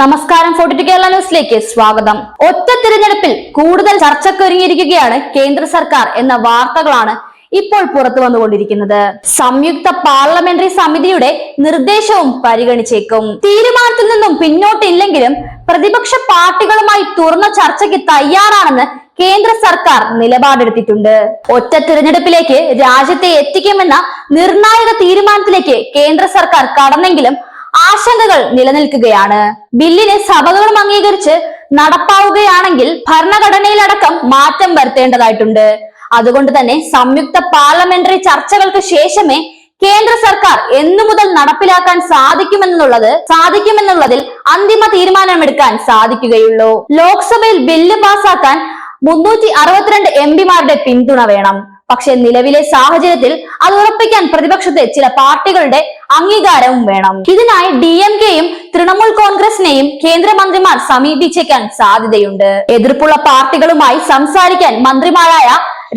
നമസ്കാരം ഫോർട്ടി കേരള ന്യൂസിലേക്ക് സ്വാഗതം. ഒറ്റ തിരഞ്ഞെടുപ്പിൽ കൂടുതൽ ചർച്ചക്കൊരുങ്ങിയിരിക്കുകയാണ് കേന്ദ്ര സർക്കാർ എന്ന വാർത്തകളാണ് ഇപ്പോൾ പുറത്തു വന്നുകൊണ്ടിരിക്കുന്നത്. സംയുക്ത പാർലമെന്ററി സമിതിയുടെ നിർദ്ദേശവും പരിഗണിച്ചേക്കും. തീരുമാനത്തിൽ നിന്നും പിന്നോട്ടില്ലെങ്കിലും പ്രതിപക്ഷ പാർട്ടികളുമായി തുറന്ന ചർച്ചയ്ക്ക് തയ്യാറാണെന്ന് കേന്ദ്ര സർക്കാർ നിലപാടെടുത്തിട്ടുണ്ട്. ഒറ്റ തിരഞ്ഞെടുപ്പിലേക്ക് രാജ്യത്തെ എത്തിക്കുമെന്ന നിർണായക തീരുമാനത്തിലേക്ക് കേന്ദ്ര സർക്കാർ കടന്നെങ്കിലും ആശങ്കകൾ നിലനിൽക്കുകയാണ്. ബില്ലിന് സഭകളും അംഗീകരിച്ച് നടപ്പാവുകയാണെങ്കിൽ ഭരണഘടനയിലടക്കം മാറ്റം വരുത്തേണ്ടതായിട്ടുണ്ട്. അതുകൊണ്ട് തന്നെ സംയുക്ത പാർലമെന്ററി ചർച്ചകൾക്ക് ശേഷമേ കേന്ദ്ര സർക്കാർ എന്നു മുതൽ നടപ്പിലാക്കാൻ സാധിക്കുമെന്നുള്ളത് സാധിക്കുമെന്നുള്ളതിൽ അന്തിമ തീരുമാനമെടുക്കാൻ സാധിക്കുകയുള്ളൂ. ലോക്സഭയിൽ ബില്ല് പാസാക്കാൻ മുന്നൂറ്റി അറുപത്തിരണ്ട് എം പിമാരുടെ പിന്തുണ വേണം. പക്ഷെ നിലവിലെ സാഹചര്യത്തിൽ അത് ഉറപ്പിക്കാൻ പ്രതിപക്ഷത്തെ ചില പാർട്ടികളുടെ അംഗീകാരവും വേണം. ഇതിനായി ഡി എം കെയും തൃണമൂൽ കോൺഗ്രസിനെയും കേന്ദ്രമന്ത്രിമാർ സമീപിച്ചേക്കാൻ സാധ്യതയുണ്ട്. എതിർപ്പുള്ള പാർട്ടികളുമായി സംസാരിക്കാൻ മന്ത്രിമാരായ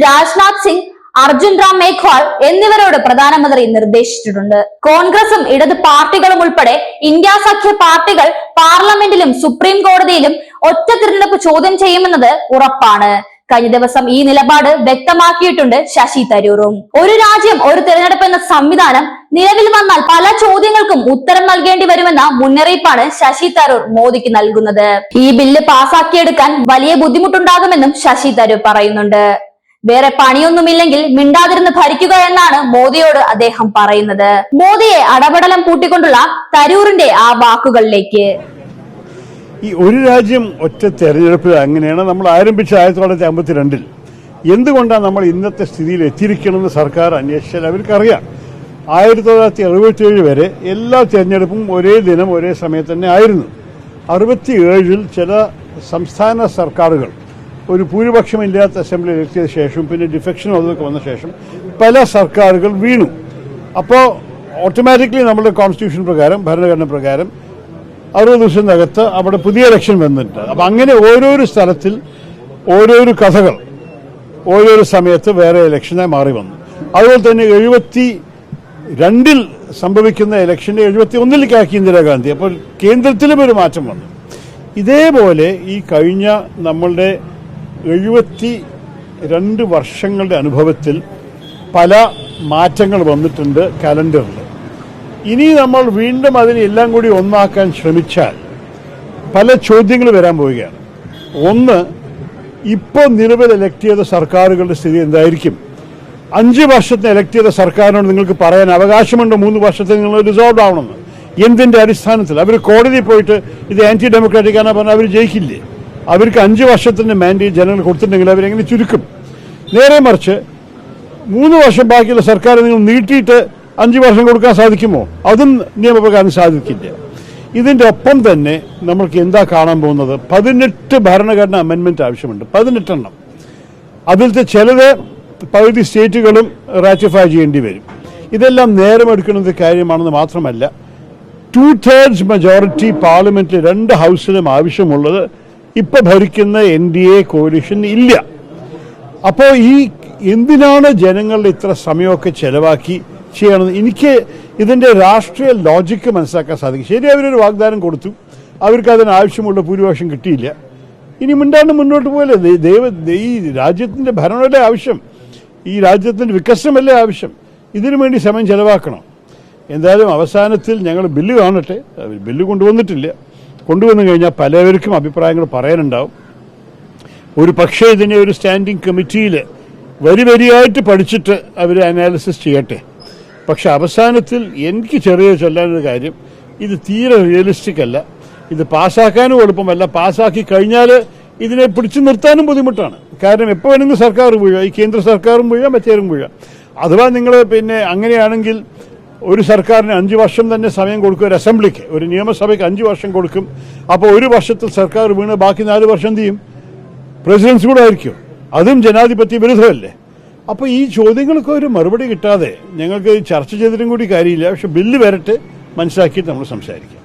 രാജ്നാഥ് സിംഗ് അർജുൻ റാം മേഘ്വാൾ എന്നിവരോട് പ്രധാനമന്ത്രി നിർദ്ദേശിച്ചിട്ടുണ്ട്. കോൺഗ്രസും ഇടത് പാർട്ടികളും ഉൾപ്പെടെ ഇന്ത്യ സഖ്യ പാർട്ടികൾ പാർലമെന്റിലും സുപ്രീം കോടതിയിലും ഒറ്റ തിരഞ്ഞെടുപ്പ് ചോദ്യം ചെയ്യുമെന്നത് ഉറപ്പാണ്. കഴിഞ്ഞ ദിവസം ഈ നിലപാട് വ്യക്തമാക്കിയിട്ടുണ്ട് ശശി തരൂറും. ഒരു രാജ്യം ഒരു തെരഞ്ഞെടുപ്പ് എന്ന സംവിധാനം നിലവിൽ വന്നാൽ പല ചോദ്യങ്ങൾക്കും ഉത്തരം നൽകേണ്ടി വരുമെന്ന മുന്നറിയിപ്പാണ് ശശി തരൂർ മോദിക്ക് നൽകുന്നത്. ഈ ബില്ല് പാസാക്കിയെടുക്കാൻ വലിയ ബുദ്ധിമുട്ടുണ്ടാകുമെന്നും ശശി തരൂർ പറയുന്നുണ്ട്. വേറെ പണിയൊന്നുമില്ലെങ്കിൽ മിണ്ടാതിരുന്ന് ഭരിക്കുക എന്നാണ് മോദിയോട് അദ്ദേഹം പറയുന്നത്. മോദിയെ അടപടലം കൂട്ടിക്കൊണ്ടുള്ള തരൂറിന്റെ ആ വാക്കുകളിലേക്ക്. ഈ ഒരു രാജ്യം ഒറ്റ തെരഞ്ഞെടുപ്പ് അങ്ങനെയാണ്. നമ്മൾ ആരംഭിച്ച ആയിരത്തി തൊള്ളായിരത്തി അമ്പത്തി രണ്ടിൽ എന്തുകൊണ്ടാണ് നമ്മൾ ഇന്നത്തെ സ്ഥിതിയിൽ എത്തിയിരിക്കണമെന്ന് സർക്കാർ അന്വേഷിച്ചാൽ അവർക്കറിയാം. ആയിരത്തി തൊള്ളായിരത്തി അറുപത്തിയേഴ് വരെ എല്ലാ തെരഞ്ഞെടുപ്പും ഒരേ ദിനം ഒരേ സമയത്ത് തന്നെ ആയിരുന്നു. അറുപത്തി ഏഴിൽ ചില സംസ്ഥാന സർക്കാരുകൾ ഒരു ഭൂരിപക്ഷമില്ലാത്ത അസംബ്ലിയിൽ എത്തിയ ശേഷം പിന്നെ ഡിഫെക്ഷൻ അതൊക്കെ വന്ന ശേഷം പല സർക്കാരുകൾ വീണു. അപ്പോൾ ഓട്ടോമാറ്റിക്കലി നമ്മുടെ കോൺസ്റ്റിറ്റ്യൂഷൻ പ്രകാരം ഭരണഘടന പ്രകാരം അറുപത് ദിവസത്തിനകത്ത് അവിടെ പുതിയ ഇലക്ഷൻ വന്നിട്ടുണ്ട്. അപ്പം അങ്ങനെ ഓരോരോ സ്ഥലത്തിൽ ഓരോരോ കഥകൾ ഓരോരോ സമയത്ത് വേറെ ഇലക്ഷനായി മാറി വന്നു. അതുപോലെ തന്നെ എഴുപത്തി രണ്ടിൽ സംഭവിക്കുന്ന ഇലക്ഷനെ എഴുപത്തി ഒന്നിലേക്കാക്കി ഇന്ദിരാഗാന്ധി. അപ്പോൾ കേന്ദ്രത്തിലും ഒരു മാറ്റം വന്നു. ഇതേപോലെ ഈ കഴിഞ്ഞ നമ്മളുടെ എഴുപത്തി രണ്ട് വർഷങ്ങളുടെ അനുഭവത്തിൽ പല മാറ്റങ്ങൾ വന്നിട്ടുണ്ട് കലണ്ടറിൽ. ഇനി നമ്മൾ വീണ്ടും അതിനെ എല്ലാം കൂടി ഒന്നാക്കാൻ ശ്രമിച്ചാൽ പല ചോദ്യങ്ങൾ വരാൻ പോവുകയാണ്. ഒന്ന് ഇപ്പോൾ നിലവിൽ എലക്ട് ചെയ്ത സർക്കാരുകളുടെ സ്ഥിതി എന്തായിരിക്കും? അഞ്ച് വർഷത്തെ എലക്ട് ചെയ്ത സർക്കാരിനോട് നിങ്ങൾക്ക് പറയാൻ അവകാശമുണ്ട്? മൂന്ന് വർഷത്തെ നിങ്ങൾ റിസോൾവ് ആവണമെന്ന്. എന്തിന്റെ അടിസ്ഥാനത്തിൽ? അവർ കോടതി പോയിട്ട് ഇത് ആന്റി ഡെമോക്രാറ്റിക് ആണെന്ന് പറഞ്ഞാൽ അവർ ജയിക്കില്ലേ? അവർക്ക് അഞ്ച് വർഷത്തിന്റെ മാൻഡേറ്റ് ജനങ്ങൾ കൊടുത്തിട്ടുണ്ടെങ്കിൽ അവരെങ്ങനെ ചുരുക്കും? നേരെ മറിച്ച് മൂന്ന് വർഷം ബാക്കിയുള്ള സർക്കാർ നിങ്ങൾ നീട്ടിയിട്ട് അഞ്ച് വർഷം കൊടുക്കാൻ സാധിക്കുമോ? അതും നിയമപ്രകാരം സാധിക്കില്ല. ഇതിന്റെ ഒപ്പം തന്നെ നമ്മൾക്ക് എന്താ കാണാൻ പോകുന്നത്? പതിനെട്ട് ഭരണഘടന അമെൻമെന്റ് ആവശ്യമുണ്ട്. പതിനെട്ടെണ്ണം. അതിലത്തെ ചിലത് പകുതി സ്റ്റേറ്റുകളും റാറ്റിഫൈ ചെയ്യേണ്ടി വരും. ഇതെല്ലാം നേരമെടുക്കുന്നത് കാര്യമാണെന്ന് മാത്രമല്ല ടു തേർഡ്സ് മെജോറിറ്റി പാർലമെന്റിൽ രണ്ട് ഹൗസിലും ആവശ്യമുള്ളത് ഇപ്പൊ ഭരിക്കുന്ന എൻ ഡി എ കോലിഷൻ ഇല്ല. അപ്പോൾ ഈ എന്തിനാണ് ജനങ്ങളുടെ ഇത്ര സമയമൊക്കെ ചെലവാക്കി ചെയ്യണമെന്ന് എനിക്ക് ഇതിന്റെ രാഷ്ട്രീയ ലോജിക്ക് മനസ്സിലാക്കാൻ സാധിക്കും. ശരി അവരൊരു വാഗ്ദാനം കൊടുത്തു. അവർക്ക് അതിന് ആവശ്യമുള്ള ഭൂരിപക്ഷം കിട്ടിയില്ല. ഇനി മിണ്ടാണ്ട് മുന്നോട്ട് പോയല്ലേ ദൈവ ഈ രാജ്യത്തിന്റെ ഭരണമല്ലേ ആവശ്യം ഈ രാജ്യത്തിന്റെ വികസനമല്ലേ ആവശ്യം? ഇതിനു വേണ്ടി സമയം ചെലവാക്കണം. എന്തായാലും അവസാനത്തിൽ ഞങ്ങൾ ബില്ല് കാണട്ടെ. ബില്ല് കൊണ്ടുവന്നിട്ടില്ല. കൊണ്ടുവന്നു കഴിഞ്ഞാൽ പലവർക്കും അഭിപ്രായങ്ങൾ പറയാനുണ്ടാവും. ഒരു പക്ഷേ ഇതിനെ ഒരു സ്റ്റാൻഡിംഗ് കമ്മിറ്റിയിൽ വരി വരിയായിട്ട് പഠിച്ചിട്ട് അവർ അനാലിസിസ് ചെയ്യട്ടെ? പക്ഷെ അവസാനത്തിൽ എനിക്ക് ചെറിയ ചൊല്ലാനൊരു കാര്യം. ഇത് തീരെ റിയലിസ്റ്റിക് അല്ല. ഇത് പാസ്സാക്കാനും എളുപ്പമല്ല. പാസ്സാക്കി കഴിഞ്ഞാൽ ഇതിനെ പിടിച്ചു നിർത്താനും ബുദ്ധിമുട്ടാണ്. കാരണം എപ്പോൾ വേണമെങ്കിലും സർക്കാർ വീഴാം. ഈ കേന്ദ്ര സർക്കാരും വീഴാം മറ്റേരും വീഴാം. അഥവാ നിങ്ങൾ പിന്നെ അങ്ങനെയാണെങ്കിൽ ഒരു സർക്കാരിന് അഞ്ച് വർഷം തന്നെ സമയം കൊടുക്കും ഒരു അസംബ്ലിക്ക്. ഒരു നിയമസഭയ്ക്ക് അഞ്ച് വർഷം കൊടുക്കും. അപ്പോൾ ഒരു വർഷത്തിൽ സർക്കാർ വീണ് ബാക്കി നാല് വർഷം എന്ത് ചെയ്യും? പ്രസിഡൻസ് കൂടെ ആയിരിക്കും. അതും ജനാധിപത്യ വിരുദ്ധമല്ലേ? അപ്പോൾ ഈ ചോദ്യങ്ങൾക്ക് ഒരു മറുപടി കിട്ടാതെ ഞങ്ങൾക്ക് ചർച്ച ചെയ്തിട്ടും കൂടി കാര്യമില്ല. പക്ഷെ ബില്ല് വരട്ടെ മനസ്സിലാക്കിയിട്ട് നമ്മൾ സംസാരിക്കാം.